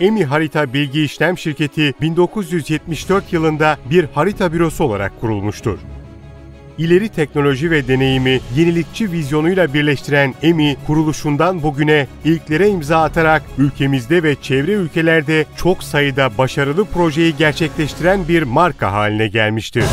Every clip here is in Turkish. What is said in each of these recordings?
EMI Harita Bilgi İşlem Şirketi 1974 yılında bir harita bürosu olarak kurulmuştur ileri teknoloji ve deneyimi yenilikçi vizyonuyla birleştiren EMI, kuruluşundan bugüne ilklere imza atarak ülkemizde ve çevre ülkelerde çok sayıda başarılı projeyi gerçekleştiren bir marka haline gelmiştir.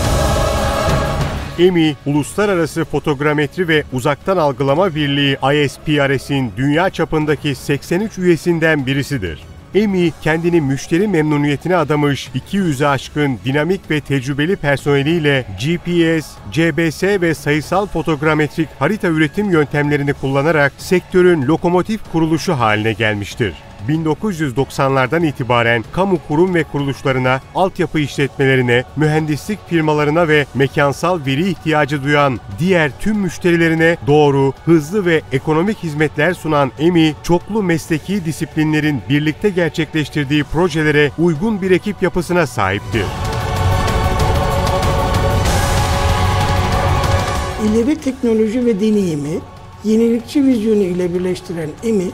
EMI, Uluslararası Fotogrametri ve Uzaktan Algılama Birliği ISPRS'in dünya çapındaki 83 üyesinden birisidir. EMI kendini müşteri memnuniyetine adamış 200'e aşkın dinamik ve tecrübeli personeliyle GPS, CBS ve sayısal fotogrametrik harita üretim yöntemlerini kullanarak sektörün lokomotif kuruluşu haline gelmiştir. 1990'lardan itibaren kamu kurum ve kuruluşlarına, altyapı işletmelerine, mühendislik firmalarına ve mekansal veri ihtiyacı duyan diğer tüm müşterilerine doğru, hızlı ve ekonomik hizmetler sunan EMI, çoklu mesleki disiplinlerin birlikte gerçekleştirdiği projelere uygun bir ekip yapısına sahiptir. İleri teknoloji ve deneyimi, yenilikçi vizyonu ile birleştiren EMI,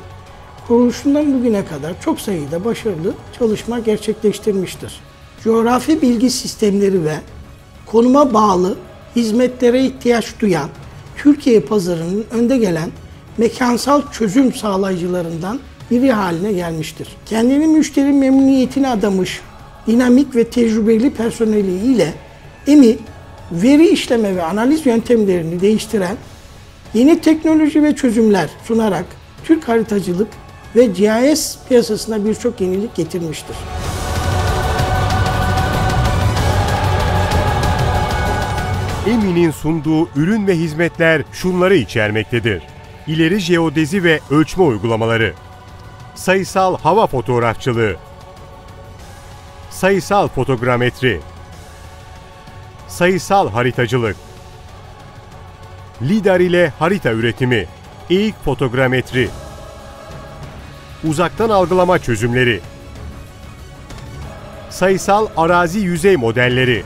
kuruluşundan bugüne kadar çok sayıda başarılı çalışma gerçekleştirmiştir. Coğrafi bilgi sistemleri ve konuma bağlı hizmetlere ihtiyaç duyan Türkiye pazarının önde gelen mekansal çözüm sağlayıcılarından biri haline gelmiştir. Kendini müşteri memnuniyetine adamış dinamik ve tecrübeli personeliyle EMI veri işleme ve analiz yöntemlerini değiştiren yeni teknoloji ve çözümler sunarak Türk haritacılık ve GIS piyasasına birçok yenilik getirmiştir. EMİ'nin sunduğu ürün ve hizmetler şunları içermektedir. İleri jeodezi ve ölçme uygulamaları, sayısal hava fotoğrafçılığı, sayısal fotogrametri, sayısal haritacılık, LIDAR ile harita üretimi, eğik fotogrametri, uzaktan algılama çözümleri, sayısal arazi yüzey modelleri,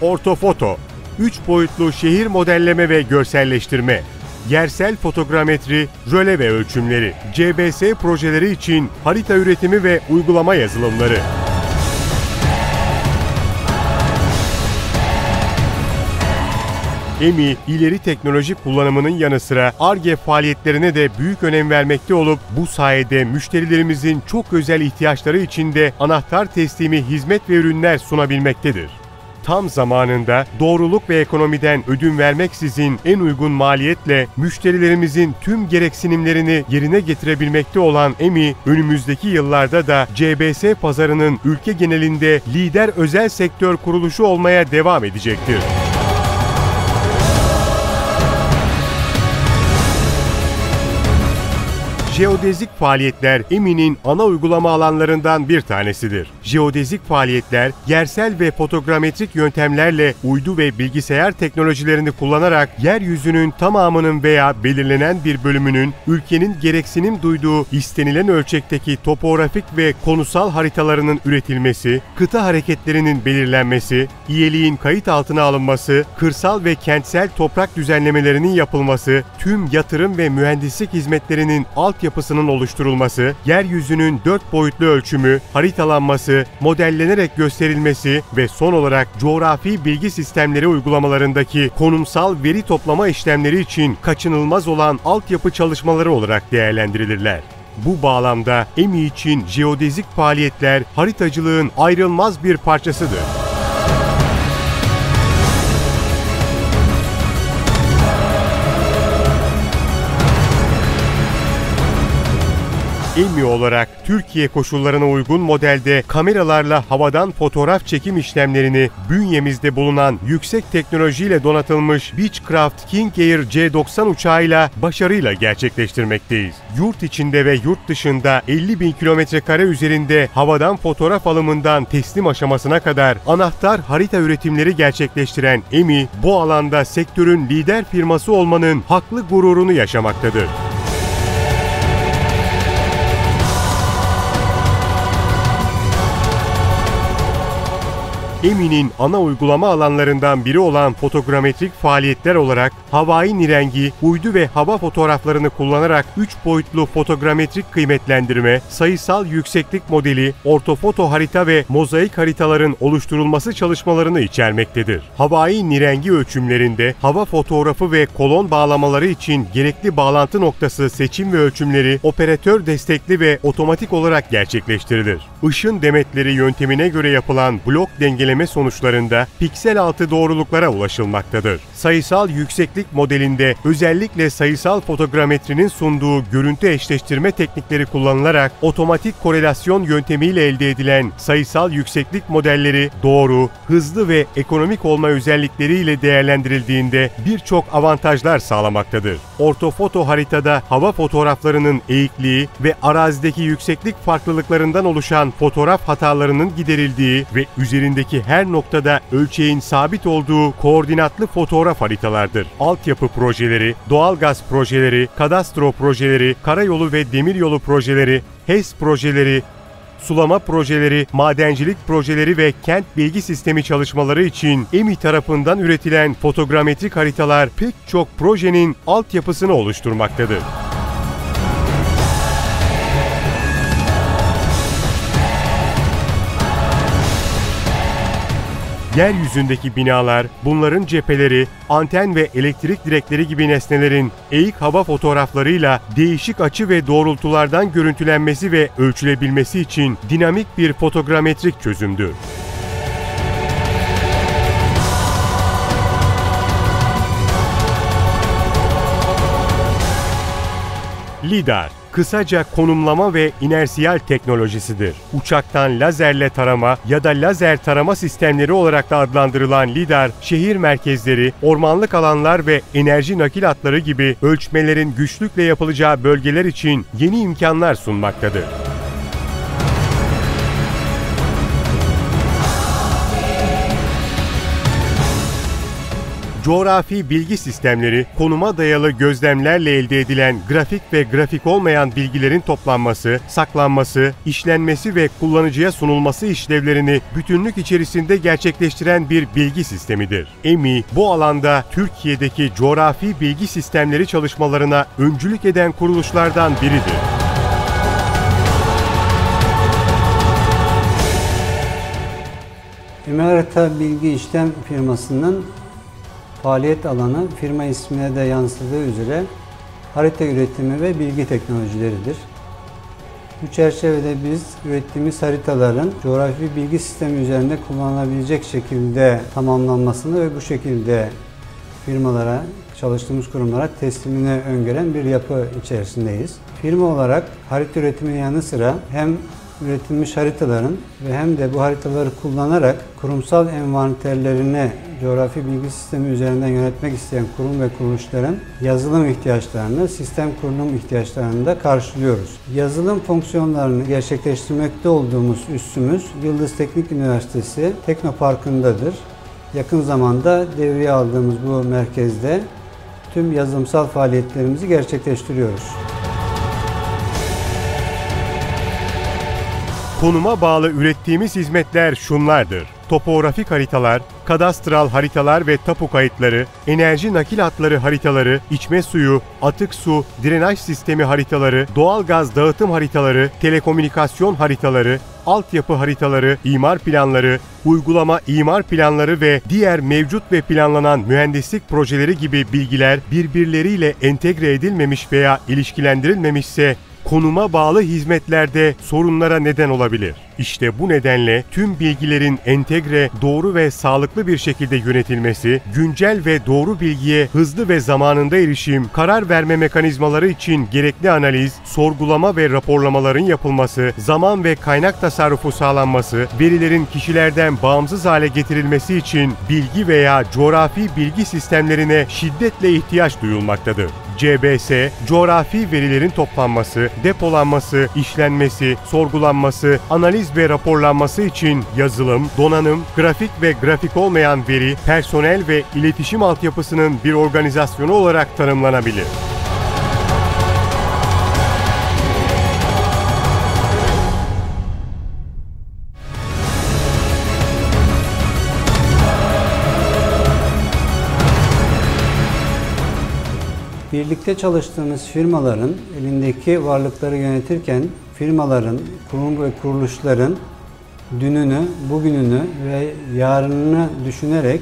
ortofoto, 3 boyutlu şehir modelleme ve görselleştirme, yersel fotogrametri, röle ve ölçümleri, CBS projeleri için harita üretimi ve uygulama yazılımları. EMI, ileri teknoloji kullanımının yanı sıra ARGE faaliyetlerine de büyük önem vermekte olup bu sayede müşterilerimizin çok özel ihtiyaçları için de anahtar teslimi hizmet ve ürünler sunabilmektedir tam zamanında doğruluk ve ekonomiden ödün vermeksizin en uygun maliyetle müşterilerimizin tüm gereksinimlerini yerine getirebilmekte olan EMI, önümüzdeki yıllarda da CBS pazarının ülke genelinde lider özel sektör kuruluşu olmaya devam edecektir. Jeodezik faaliyetler EMİ'nin ana uygulama alanlarından bir tanesidir. Jeodezik faaliyetler, yersel ve fotogrametrik yöntemlerle uydu ve bilgisayar teknolojilerini kullanarak yeryüzünün tamamının veya belirlenen bir bölümünün ülkenin gereksinim duyduğu istenilen ölçekteki topografik ve konusal haritalarının üretilmesi, kıta hareketlerinin belirlenmesi, iyeliğin kayıt altına alınması, kırsal ve kentsel toprak düzenlemelerinin yapılması, tüm yatırım ve mühendislik hizmetlerinin alt altyapısının oluşturulması, yeryüzünün dört boyutlu ölçümü, haritalanması, modellenerek gösterilmesi ve son olarak coğrafi bilgi sistemleri uygulamalarındaki konumsal veri toplama işlemleri için kaçınılmaz olan altyapı çalışmaları olarak değerlendirilirler. Bu bağlamda EMI için jeodezik faaliyetler haritacılığın ayrılmaz bir parçasıdır. EMI olarak Türkiye koşullarına uygun modelde kameralarla havadan fotoğraf çekim işlemlerini bünyemizde bulunan yüksek teknolojiyle donatılmış Beechcraft King Air C90 uçağıyla başarıyla gerçekleştirmekteyiz. Yurt içinde ve yurt dışında 50 bin kilometre kare üzerinde havadan fotoğraf alımından teslim aşamasına kadar anahtar harita üretimleri gerçekleştiren EMI, bu alanda sektörün lider firması olmanın haklı gururunu yaşamaktadır. EMİ'nin ana uygulama alanlarından biri olan fotogrametrik faaliyetler olarak havai nirengi, uydu ve hava fotoğraflarını kullanarak 3 boyutlu fotogrametrik kıymetlendirme, sayısal yükseklik modeli, ortofoto harita ve mozaik haritaların oluşturulması çalışmalarını içermektedir. Havai nirengi ölçümlerinde hava fotoğrafı ve kolon bağlamaları için gerekli bağlantı noktası seçim ve ölçümleri operatör destekli ve otomatik olarak gerçekleştirilir. Işın demetleri yöntemine göre yapılan blok dengeleme sonuçlarında piksel altı doğruluklara ulaşılmaktadır. Sayısal yükseklik modelinde özellikle sayısal fotogrametrinin sunduğu görüntü eşleştirme teknikleri kullanılarak otomatik korelasyon yöntemiyle elde edilen sayısal yükseklik modelleri doğru, hızlı ve ekonomik olma özellikleriyle değerlendirildiğinde birçok avantajlar sağlamaktadır. Ortofoto haritada hava fotoğraflarının eğikliği ve arazideki yükseklik farklılıklarından oluşan fotoğraf hatalarının giderildiği ve üzerindeki her noktada ölçeğin sabit olduğu koordinatlı fotoğraf haritalardır. Altyapı projeleri, doğalgaz projeleri, kadastro projeleri, karayolu ve demiryolu projeleri, HES projeleri, sulama projeleri, madencilik projeleri ve kent bilgi sistemi çalışmaları için EMİ tarafından üretilen fotogrametrik haritalar pek çok projenin altyapısını oluşturmaktadır. Yeryüzündeki binalar, bunların cepheleri, anten ve elektrik direkleri gibi nesnelerin eğik hava fotoğraflarıyla değişik açı ve doğrultulardan görüntülenmesi ve ölçülebilmesi için dinamik bir fotogrametrik çözümdür. LIDAR kısaca konumlama ve inersiyal teknolojisidir. Uçaktan lazerle tarama ya da lazer tarama sistemleri olarak da adlandırılan LIDAR, şehir merkezleri, ormanlık alanlar ve enerji nakil hatları gibi ölçmelerin güçlükle yapılacağı bölgeler için yeni imkanlar sunmaktadır. Coğrafi bilgi sistemleri, konuma dayalı gözlemlerle elde edilen grafik ve grafik olmayan bilgilerin toplanması, saklanması, işlenmesi ve kullanıcıya sunulması işlevlerini bütünlük içerisinde gerçekleştiren bir bilgi sistemidir. EMI, bu alanda Türkiye'deki coğrafi bilgi sistemleri çalışmalarına öncülük eden kuruluşlardan biridir. Emirata Bilgi İşlem firmasının faaliyet alanı firma ismine de yansıdığı üzere harita üretimi ve bilgi teknolojileridir. Bu çerçevede biz ürettiğimiz haritaların coğrafi bilgi sistemi üzerinde kullanılabilecek şekilde tamamlanmasını ve bu şekilde firmalara, çalıştığımız kurumlara teslimini öngören bir yapı içerisindeyiz. Firma olarak harita üretiminin yanı sıra hem üretilmiş haritaların ve hem de bu haritaları kullanarak kurumsal envanterlerini coğrafi bilgi sistemi üzerinden yönetmek isteyen kurum ve kuruluşların yazılım ihtiyaçlarını, sistem kurulum ihtiyaçlarını da karşılıyoruz. Yazılım fonksiyonlarını gerçekleştirmekte olduğumuz üssümüz Yıldız Teknik Üniversitesi Teknoparkı'ndadır. Yakın zamanda devreye aldığımız bu merkezde tüm yazılımsal faaliyetlerimizi gerçekleştiriyoruz. Konuma bağlı ürettiğimiz hizmetler şunlardır. Topografik haritalar, kadastral haritalar ve tapu kayıtları, enerji nakil hatları haritaları, içme suyu, atık su, drenaj sistemi haritaları, doğal gaz dağıtım haritaları, telekomünikasyon haritaları, altyapı haritaları, imar planları, uygulama imar planları ve diğer mevcut ve planlanan mühendislik projeleri gibi bilgiler birbirleriyle entegre edilmemiş veya ilişkilendirilmemişse konuma bağlı hizmetlerde sorunlara neden olabilir. İşte bu nedenle tüm bilgilerin entegre, doğru ve sağlıklı bir şekilde yönetilmesi, güncel ve doğru bilgiye hızlı ve zamanında erişim, karar verme mekanizmaları için gerekli analiz, sorgulama ve raporlamaların yapılması, zaman ve kaynak tasarrufu sağlanması, verilerin kişilerden bağımsız hale getirilmesi için bilgi veya coğrafi bilgi sistemlerine şiddetle ihtiyaç duyulmaktadır. CBS, coğrafi verilerin toplanması, depolanması, işlenmesi, sorgulanması, analiz ve raporlanması için yazılım, donanım, grafik ve grafik olmayan veri, personel ve iletişim altyapısının bir organizasyonu olarak tanımlanabilir. birlikte çalıştığımız firmaların elindeki varlıkları yönetirken firmaların, kurum ve kuruluşların dününü, bugününü ve yarınını düşünerek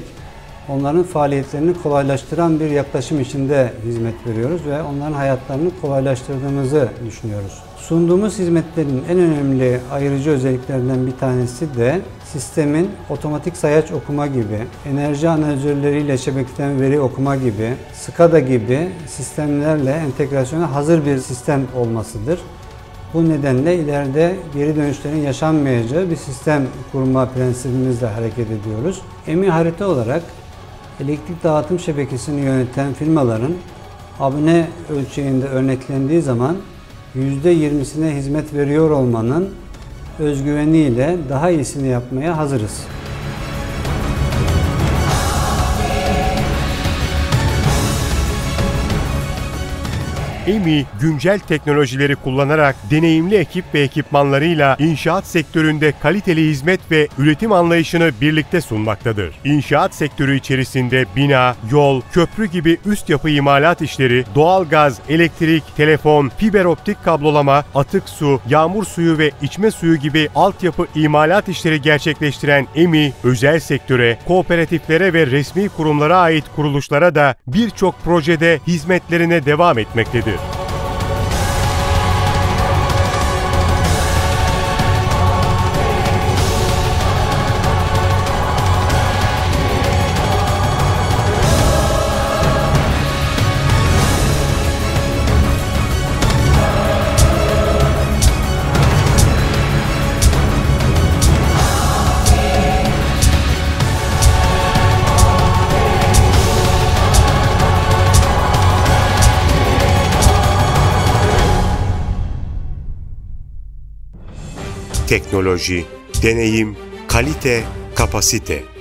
onların faaliyetlerini kolaylaştıran bir yaklaşım içinde hizmet veriyoruz ve onların hayatlarını kolaylaştırdığımızı düşünüyoruz. Sunduğumuz hizmetlerin en önemli ayırıcı özelliklerinden bir tanesi de sistemin otomatik sayaç okuma gibi, enerji analizörleriyle şebekten veri okuma gibi, SCADA gibi sistemlerle entegrasyona hazır bir sistem olmasıdır. Bu nedenle ileride geri dönüşlerin yaşanmayacağı bir sistem kurma prensibimizle hareket ediyoruz. EMI harita olarak elektrik dağıtım şebekesini yöneten firmaların abone ölçeğinde örneklendiği zaman %20'sine hizmet veriyor olmanın özgüveniyle daha iyisini yapmaya hazırız. EMI, güncel teknolojileri kullanarak deneyimli ekip ve ekipmanlarıyla inşaat sektöründe kaliteli hizmet ve üretim anlayışını birlikte sunmaktadır. İnşaat sektörü içerisinde bina, yol, köprü gibi üst yapı imalat işleri, doğalgaz, elektrik, telefon, fiber optik kablolama, atık su, yağmur suyu ve içme suyu gibi altyapı imalat işleri gerçekleştiren EMI, özel sektöre, kooperatiflere ve resmi kurumlara ait kuruluşlara da birçok projede hizmetlerine devam etmektedir. Teknoloji, deneyim, kalite, kapasite.